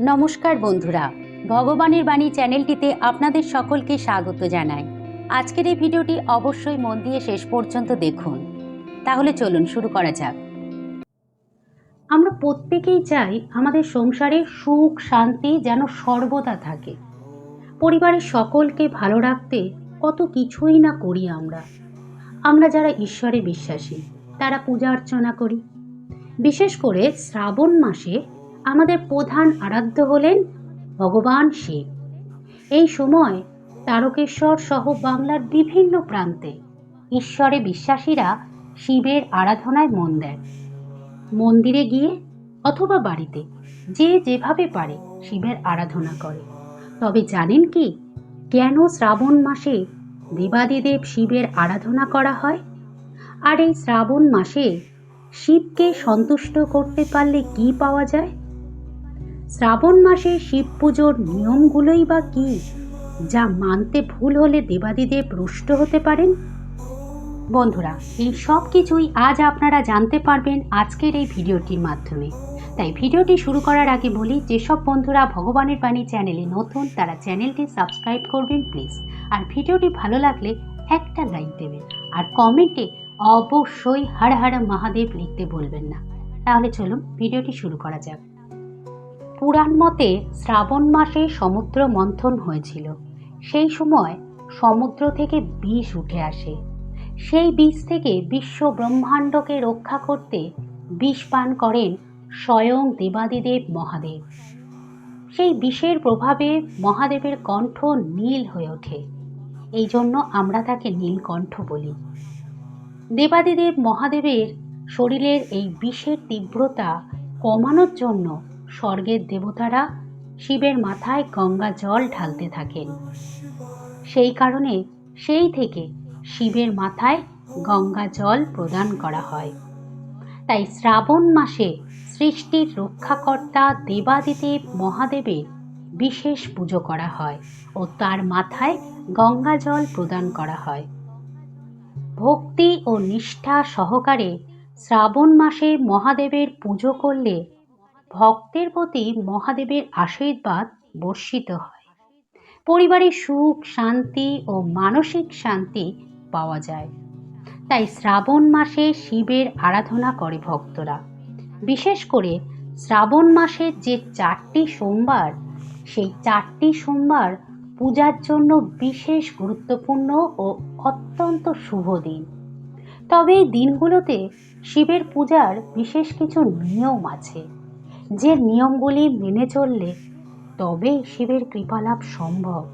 নমস্কার বন্ধুরা, ভগবানের বাণী চ্যানেলটিতে আপনাদের সকলকে স্বাগত জানাই। আজকের এই ভিডিওটি অবশ্যই মন দিয়ে শেষ পর্যন্ত দেখুন। তাহলে চলুন শুরু করা যাক। আমরা প্রত্যেকেই চাই আমাদের সংসারে সুখ, শান্তি যেন সর্বদা থাকে। পরিবারের সকলকে ভালো রাখতে কত কিছুই না করি আমরা। আমরা যারা ঈশ্বরে বিশ্বাসী, তারা পূজা অর্চনা করি। বিশেষ করে শ্রাবণ মাসে আমাদের প্রধান আরাধ্য হলেন ভগবান শিব। এই সময় তারকেশ্বর সহ বাংলার বিভিন্ন প্রান্তে ঈশ্বরে বিশ্বাসীরা শিবের আরাধনায় মন দেন। মন্দিরে গিয়ে অথবা বাড়িতে যে যেভাবে পারে শিবের আরাধনা করে। তবে জানেন কি, কেন শ্রাবণ মাসে দেবাদিদেব শিবের আরাধনা করা হয়? আর এই শ্রাবণ মাসে শিবকে সন্তুষ্ট করতে পারলে কি পাওয়া যায়? শ্রাবণ মাসে শিব পুজোর নিয়মগুলোই বা কি, যা মানতে ভুল হলে দেবাদিদেব রুষ্ট হতে পারেন? বন্ধুরা, এই সব কিছুই আজ আপনারা জানতে পারবেন আজকের এই ভিডিওটির মাধ্যমে। তাই ভিডিওটি শুরু করার আগে বলি, যেসব বন্ধুরা ভগবানের বাণী চ্যানেলে নতুন, তারা চ্যানেলটি সাবস্ক্রাইব করবেন প্লিজ। আর ভিডিওটি ভালো লাগলে একটা লাইক দেবেন। আর কমেন্টে অবশ্যই হার হার মহাদেব লিখতে বলবেন না। তাহলে চলুন, ভিডিওটি শুরু করা যাক। পুরাণ মতে শ্রাবণ মাসে সমুদ্র মন্থন হয়েছিল। সেই সময় সমুদ্র থেকে বিষ উঠে আসে। সেই বিষ থেকে বিশ্ব ব্রহ্মাণ্ডকে রক্ষা করতে বিষ পান করেন স্বয়ং দেবাদিদেব মহাদেব। সেই বিষের প্রভাবে মহাদেবের কণ্ঠ নীল হয়ে ওঠে। এই জন্য আমরা তাকে নীলকণ্ঠ বলি। দেবাদিদেব মহাদেবের শরীরের এই বিষের তীব্রতা কমানোর জন্য স্বর্গের দেবতারা শিবের মাথায় গঙ্গা জল ঢালতে থাকেন। সেই কারণে সেই থেকে শিবের মাথায় গঙ্গা জল প্রদান করা হয়। তাই শ্রাবণ মাসে সৃষ্টির রক্ষাকর্তা দেবাদিদেব মহাদেবের বিশেষ পুজো করা হয় ও তার মাথায় গঙ্গা জল প্রদান করা হয়। ভক্তি ও নিষ্ঠা সহকারে শ্রাবণ মাসে মহাদেবের পুজো করলে ভক্তের প্রতি মহাদেবের আশীর্বাদ বর্ষিত হয়। পরিবারে সুখ, শান্তি ও মানসিক শান্তি পাওয়া যায়। তাই শ্রাবণ মাসে শিবের আরাধনা করে ভক্তরা। বিশেষ করে শ্রাবণ মাসের যে চারটি সোমবার, সেই চারটি সোমবার পূজার জন্য বিশেষ গুরুত্বপূর্ণ ও অত্যন্ত শুভ দিন। তবে এই দিনগুলোতে শিবের পূজার বিশেষ কিছু নিয়ম আছে। যে নিয়মগুলি মেনে চললে তবেই শিবের কৃপালাভ সম্ভব।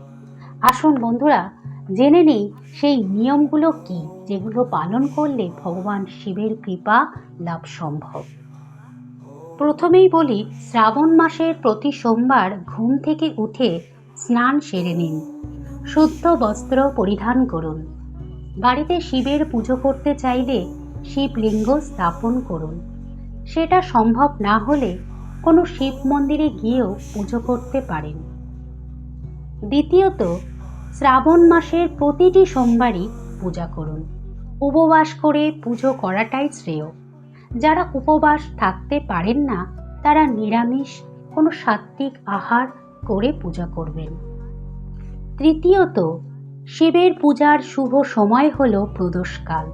আসুন বন্ধুরা, জেনে নেই সেই নিয়মগুলো কি, যেগুলো পালন করলে ভগবান শিবের কৃপা লাভ সম্ভব। প্রথমেই বলি, শ্রাবণ মাসের প্রতি সোমবার ঘুম থেকে উঠে স্নান সেরে নিন। শুদ্ধ বস্ত্র পরিধান করুন। বাড়িতে শিবের পুজো করতে চাইলে শিবলিঙ্গ স্থাপন করুন। সেটা সম্ভব না হলে কোনো শিব মন্দিরে গিয়েও পুজো করতে পারেন। দ্বিতীয়ত, শ্রাবণ মাসের প্রতিটি সোমবারই পূজা করুন। উপবাস করে পুজো করাটাই শ্রেয়। যারা উপবাস থাকতে পারেন না, তারা নিরামিষ কোনো সাত্ত্বিক আহার করে পূজা করবেন। তৃতীয়ত, শিবের পূজার শুভ সময় হল প্রদোষকাল,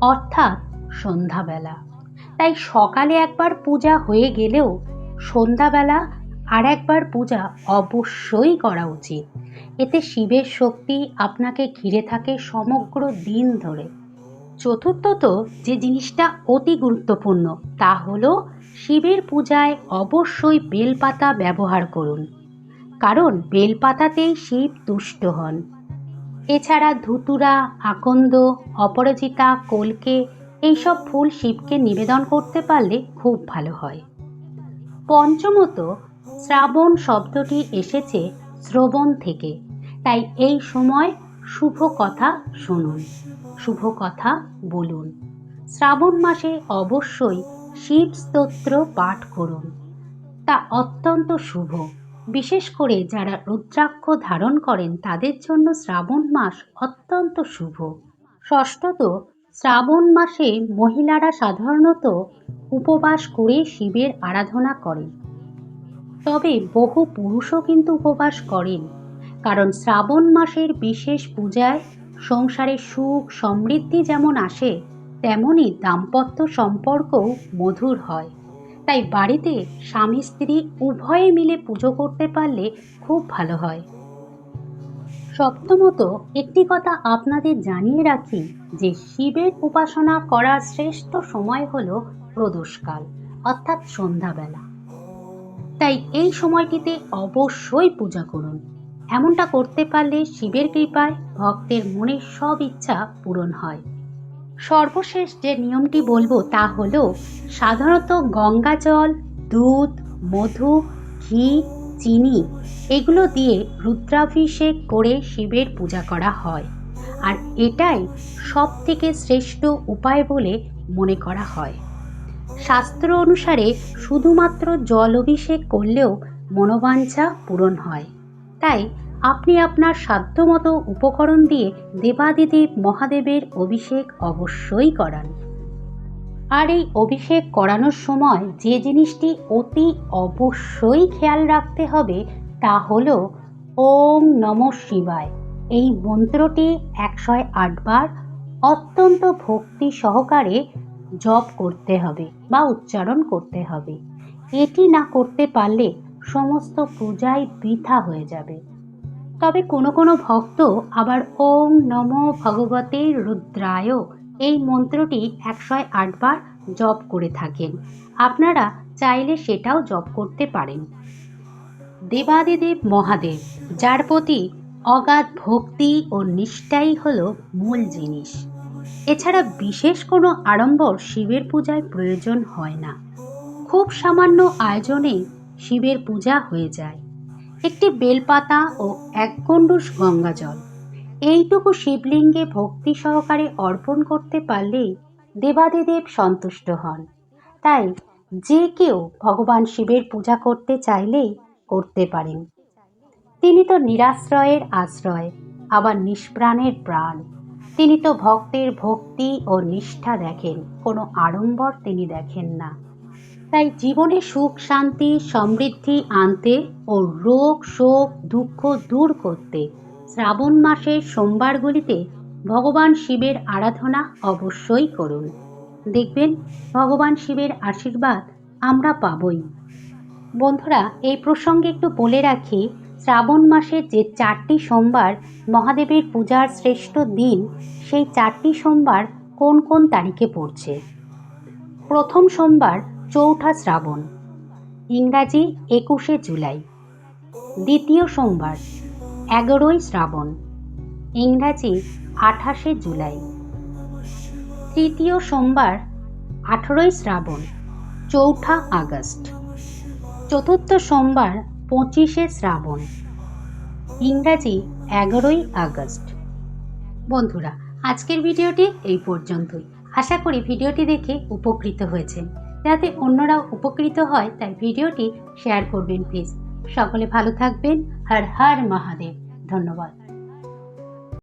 অর্থাৎ সন্ধ্যাবেলা। তাই সকালে একবার পূজা হয়ে গেলেও সন্ধ্যাবেলা আর একবার পূজা অবশ্যই করা উচিত। এতে শিবের শক্তি আপনাকে ঘিরে থাকে সমগ্র দিন ধরে। চতুর্থত যে জিনিসটা অতি গুরুত্বপূর্ণ, তা হল শিবের পূজায় অবশ্যই বেলপাতা ব্যবহার করুন। কারণ বেলপাতাতেই শিব তুষ্ট হন। এছাড়া ধুতুরা, আকন্দ, অপরাজিতা, কলকে এইসব ফুল শিবকে নিবেদন করতে পারলে খুব ভালো হয়। পঞ্চমত, শ্রাবণ শব্দটি এসেছে শ্রবণ থেকে। তাই এই সময় শুভ কথা শুনুন, শুভ কথা বলুন। শ্রাবণ মাসে অবশ্যই শিব স্তোত্র পাঠ করুন। তা অত্যন্ত শুভ। বিশেষ করে যারা রুদ্রাক্ষ ধারণ করেন তাদের জন্য শ্রাবণ মাস অত্যন্ত শুভ। ষষ্ঠত শ্রাবণ মাসে মহিলারা সাধারণত উপবাস করে শিবের আরাধনা করেন তবে বহু পুরুষও কিন্তু উপবাস করেন, কারণ শ্রাবণ মাসের বিশেষ পূজায় সংসারে সুখ সমৃদ্ধি যেমন আসে তেমনই দাম্পত্য সম্পর্কও মধুর হয়। তাই বাড়িতে স্বামী স্ত্রী উভয়ে মিলে পুজো করতে পারলে খুব ভালো হয়। সপ্তমত একটি কথা আপনাদের জানিয়ে রাখি যে শিবের উপাসনা করার শ্রেষ্ঠ সময় হল প্রদোষকাল, অর্থাৎ সন্ধ্যাবেলা। তাই এই সময়টিতে অবশ্যই পূজা করুন। এমনটা করতে পারলে শিবের কৃপায় ভক্তের মনের সব ইচ্ছা পূরণ হয়। সর্বশেষ যে নিয়মটি বলব তা হলো, সাধারণত গঙ্গা জল, দুধ, মধু, ঘি চিনি, এগুলো দিয়ে রুদ্রাভিষেক করে শিবের পূজা করা হয়। আর এটাই সব থেকে শ্রেষ্ঠ উপায় বলে মনে করা হয়। শাস্ত্র অনুসারে শুধুমাত্র জল অভিষেক করলেও মনোবাঞ্ছা পূরণ হয়। তাই আপনি আপনার সাধ্যমতো উপকরণ দিয়ে দেবাদিদেব মহাদেবের অভিষেক অবশ্যই করান। আর এই অভিষেক করানোর সময় যে জিনিসটি অতি অবশ্যই খেয়াল রাখতে হবে তা হল ওম নম শিবায়। এই মন্ত্রটি একশো আটবার অত্যন্ত ভক্তি সহকারে জপ করতে হবে বা উচ্চারণ করতে হবে। এটি না করতে পারলে সমস্ত পূজায় বৃথা হয়ে যাবে। তবে কোনো কোনো ভক্ত আবার ওম নম ভগবতে রুদ্রায় এই মন্ত্রটি একশো আটবার জপ করে থাকেন। আপনারা চাইলে সেটাও জপ করতে পারেন। দেবাদিদেব মহাদেব, যার প্রতি অগাধ ভক্তি ও নিষ্ঠাই হল মূল জিনিস। এছাড়া বিশেষ কোনো আড়ম্বর শিবের পূজায় প্রয়োজন হয় না। খুব সামান্য আয়োজনে শিবের পূজা হয়ে যায়। একটি বেলপাতা ও এক গঙ্গা জল এইটুকু শিবলিঙ্গে ভক্তি সহকারে অর্পণ করতে পারলেই দেবাদিদেব সন্তুষ্ট হন। তাই যে কেউ ভগবান শিবের পূজা করতে চাইলেই করতে পারেন। তিনি তো নিরাশ্রয়ের আশ্রয়, আবার নিষ্প্রাণের প্রাণ। তিনি তো ভক্তের ভক্তি ও নিষ্ঠা দেখেন, কোনো আড়ম্বর তিনি দেখেন না। তাই জীবনে সুখ, শান্তি, সমৃদ্ধি আনতে ও রোগ, শোক, দুঃখ দূর করতে শ্রাবণ মাসের সোমবারগুলিতে ভগবান শিবের আরাধনা অবশ্যই করুন। দেখবেন, ভগবান শিবের আশীর্বাদ আমরা পাবই। বন্ধুরা, এই প্রসঙ্গে একটু বলে রাখি, শ্রাবণ মাসের যে চারটি সোমবার মহাদেবের পূজার শ্রেষ্ঠ দিন, সেই চারটি সোমবার কোন কোন তারিখে পড়ছে? প্রথম সোমবার চৌঠা শ্রাবণ, ইংরাজি একুশে জুলাই। দ্বিতীয় সোমবার এগারোই শ্রাবণ, ইংরাজি আঠাশে জুলাই। তৃতীয় সোমবার, আঠেরোই শ্রাবণ, চৌঠা আগস্ট। চতুর্থ সোমবার, পঁচিশে শ্রাবণ, ইংরাজি এগারোই আগস্ট। বন্ধুরা, আজকের ভিডিওটি এই পর্যন্তই। আশা করি ভিডিওটি দেখে উপকৃত হয়েছেন। যাতে অন্যরাও উপকৃত হয়, তাই ভিডিওটি শেয়ার করবেন প্লিজ। সকলে ভালো থাকবেন। হর হর মহাদেব। ধন্যবাদ।